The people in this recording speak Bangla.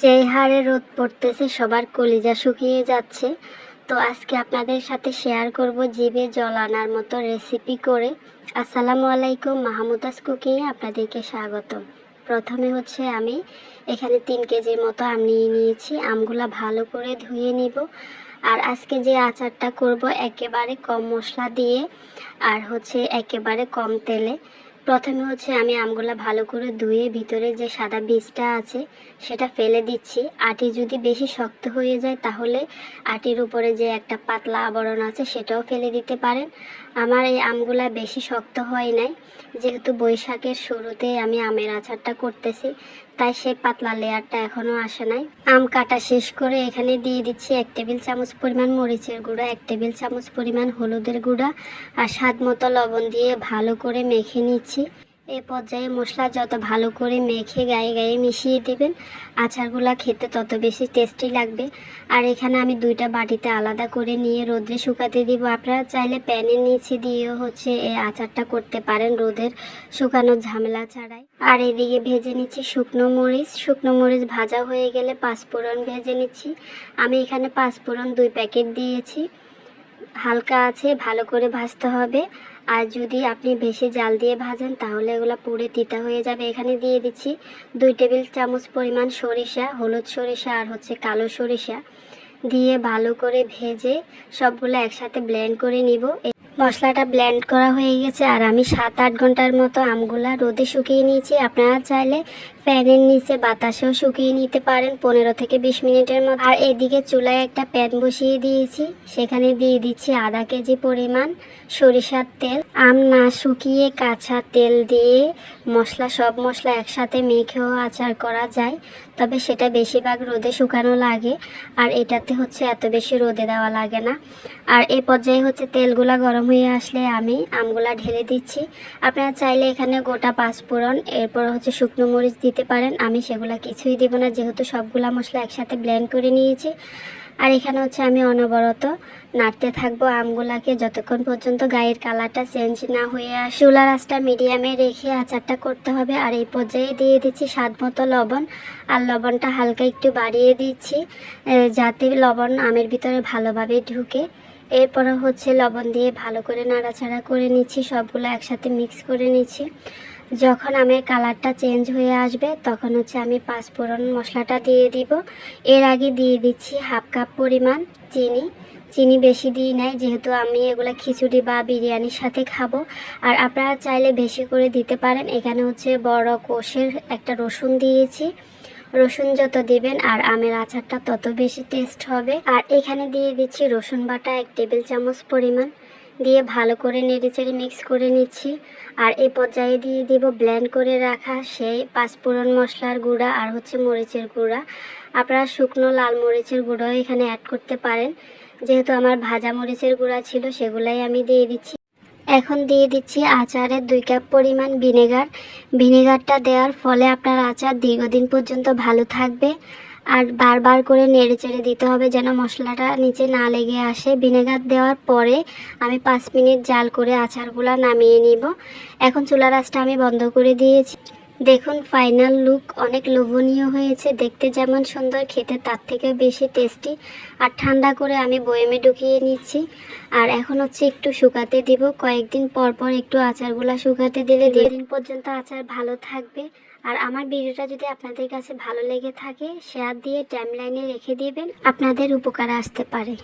যেই হারে রোদ পড়তেছে, সবার কলিজা শুকিয়ে যাচ্ছে। তো আজকে আপনাদের সাথে শেয়ার করব জিভে জল আনার মতো রেসিপি করে। আসসালামু আলাইকুম, মাহমুদাস কুকিংয়ে আপনাদেরকে স্বাগত প্রথমে হচ্ছে আমি এখানে তিন কেজির মতো আম নিয়ে নিয়েছি। আমগুলা ভালো করে ধুয়ে নিব। আর আজকে যে আচারটা করব, একেবারে কম মশলা দিয়ে, আর হচ্ছে একেবারে কম তেলে। প্রথমে হচ্ছে আমি আমগুলো ভালো করে ধুয়ে ভিতরে যে সাদা বীজটা আছে, সেটা ফেলে দিচ্ছি। আটি যদি বেশি শক্ত হয়ে যায়, তাহলে আটির উপরে যে একটা পাতলা আবরণ আছে, সেটাও ফেলে দিতে পারেন। আমার এই আমগুলা বেশি শক্ত হয় নাই। যেহেতু বৈশাখের শুরুতে আমি আমের আচারটা করতেছি তাই সেই পাতলা লেয়ারটা এখনও আসে নাই। আম কাটা শেষ করে এখানে দিয়ে দিচ্ছি এক টেবিল চামচ পরিমাণ মরিচের গুঁড়া, এক টেবিল চামচ পরিমাণ হলুদের গুঁড়া আর স্বাদ মতো লবণ দিয়ে ভালো করে মেখে নিচ্ছি। এ পর্যায়ে মশলা যত ভালো করে মেখে গায়ে গায়ে মিশিয়ে দেবেন, আচারগুলা খেতে তত বেশি টেস্টি লাগবে। আর এখানে আমি দুইটা বাটিতে আলাদা করে নিয়ে রোদে শুকাতে দিব। আপনারা চাইলে প্যানের নিচে দিয়েও হচ্ছে এই আচারটা করতে পারেন রোদের শুকানোর ঝামেলা ছাড়াই। আর এদিকে ভেজে নিচ্ছি শুকনো মরিচ। শুকনো মরিচ ভাজা হয়ে গেলে পাঁচফোড়ন ভেজে নিচ্ছি। আমি এখানে পাঁচফোড়ন দুই প্যাকেট দিয়েছি। হালকা আছে, ভালো করে ভাজতে হবে। আর যদি আপনি বেশি জাল দিয়ে ভাজেন, তাহলে এগুলো পুড়ে তিতা হয়ে যাবে। এখানে দিয়ে দিচ্ছি দুই টেবিল চামচ পরিমাণ সরিষা, হলুদ সরিষা আর হচ্ছে কালো সরিষা। দিয়ে ভালো করে ভেজে সবগুলো একসাথে ব্লেন্ড করে নিব। মশলাটা ব্লেন্ড করা হয়ে গেছে আর আমি সাত আট ঘণ্টার মতো আমগুলা রোদে শুকিয়ে নিয়েছি। আপনারা চাইলে ফ্যানের নিচে বাতাসেও শুকিয়ে নিতে পারেন পনেরো থেকে বিশ মিনিটের মতো। আর এদিকে চুলায় একটা প্যান বসিয়ে দিয়েছি। সেখানে দিয়ে দিচ্ছি আধা কেজি পরিমাণ সরিষার তেল। আম না শুকিয়ে কাঁচা তেল দিয়ে মশলা, সব মশলা একসাথে মেখেও আচার করা যায়। তবে সেটা বেশিরভাগ রোদে শুকানো লাগে, আর এটাতে হচ্ছে এত বেশি রোদে দেওয়া লাগে না। আর এ পর্যায়ে হচ্ছে তেলগুলা গরম হয়ে আসলে আমি আমগুলা ঢেলে দিচ্ছি। আপনারা চাইলে এখানে গোটা পাঁচফোড়ন এরপর হচ্ছে শুকনো মরিচ দিতে পারেন। আমি সেগুলা কিছুই দিব না, যেহেতু সবগুলা মশলা একসাথে ব্লেন্ড করে নিয়েছি। আর এখানে হচ্ছে আমি অনবরত নাড়তে থাকব আমগুলাকে যতক্ষণ পর্যন্ত গায়ের কালারটা চেঞ্জ না হয়ে আসে। চুলা রাসটা মিডিয়ামে রেখে আচারটা করতে হবে। আর এই পর্যায়ে দিয়ে দিচ্ছি স্বাদ মতো লবণ। আর লবণটা হালকা একটু বাড়িয়ে দিচ্ছি যাতে লবণ আমের ভিতরে ভালোভাবে ঢুকে। এরপরে হচ্ছে লবণ দিয়ে ভালো করে নাড়াচাড়া করে নিচ্ছি। সবগুলো একসাথে মিক্স করে নিচ্ছি। যখন আমের কালারটা চেঞ্জ হয়ে আসবে, তখন হচ্ছে আমি পাঁচ পাঁচফোড়ন মশলাটা দিয়ে দিব। এর আগে দিয়ে দিচ্ছি হাফ কাপ পরিমাণ চিনি। চিনি বেশি দিই নাই, যেহেতু আমি এগুলো খিচুড়ি বা বিরিয়ানির সাথে খাব। আর আপনারা চাইলে বেশি করে দিতে পারেন। এখানে হচ্ছে বড় কোষের একটা রসুন দিয়েছি। রসুন যত দিবেন আর আমের আচারটা তত বেশি টেস্ট হবে। আর এখানে দিয়ে দিচ্ছি রসুন বাটা এক টেবিল চামচ পরিমাণ। দিয়ে ভালো করে নেড়েচেড়ে মিক্স করে নিচ্ছি। আর এই পর্যায়ে দিয়ে দিব ব্লেন্ড করে রাখা সেই পাঁচফোড়ন মশলার গুঁড়া আর হচ্ছে মরিচের গুঁড়া। আপনারা শুকনো লাল মরিচের গুঁড়াও এখানে অ্যাড করতে পারেন। যেহেতু আমার ভাজা মরিচের গুঁড়া ছিল, সেগুলাই আমি দিয়ে দিচ্ছি। এখন দিয়ে দিচ্ছি আচারের দুই কাপ পরিমাণ ভিনেগার। ভিনেগারটা দেওয়ার ফলে আপনার আচার দীর্ঘদিন পর্যন্ত ভালো থাকবে। আর বারবার করে নেড়ে চেড়ে দিতে হবে যেন মশলাটা নিচে না লেগে আসে। ভিনেগার দেওয়ার পরে আমি পাঁচ মিনিট জাল করে আচারগুলো নামিয়ে নিব। এখন চুলার আঁচটা আমি বন্ধ করে দিয়েছি। দেখুন ফাইনাল লুক অনেক লোভনীয় হয়েছে। দেখতে যেমন সুন্দর, খেতে তার থেকে বেশি টেস্টি আর ঠান্ডা করে আমি বয়েমে ঢুকিয়ে নিচ্ছি। আর এখন হচ্ছে একটু শুকাতে দিব। কয়েকদিন পর পর একটু আচারগুলা শুকাতে দিলে দিন পর্যন্ত আচার ভালো থাকবে। আর আমার ভিডিওটা যদি আপনাদের কাছে ভালো লেগে থাকে শেয়ার দিয়ে টাইমলাইনে রেখে দিবেন। আপনাদের উপকার আসতে পারে।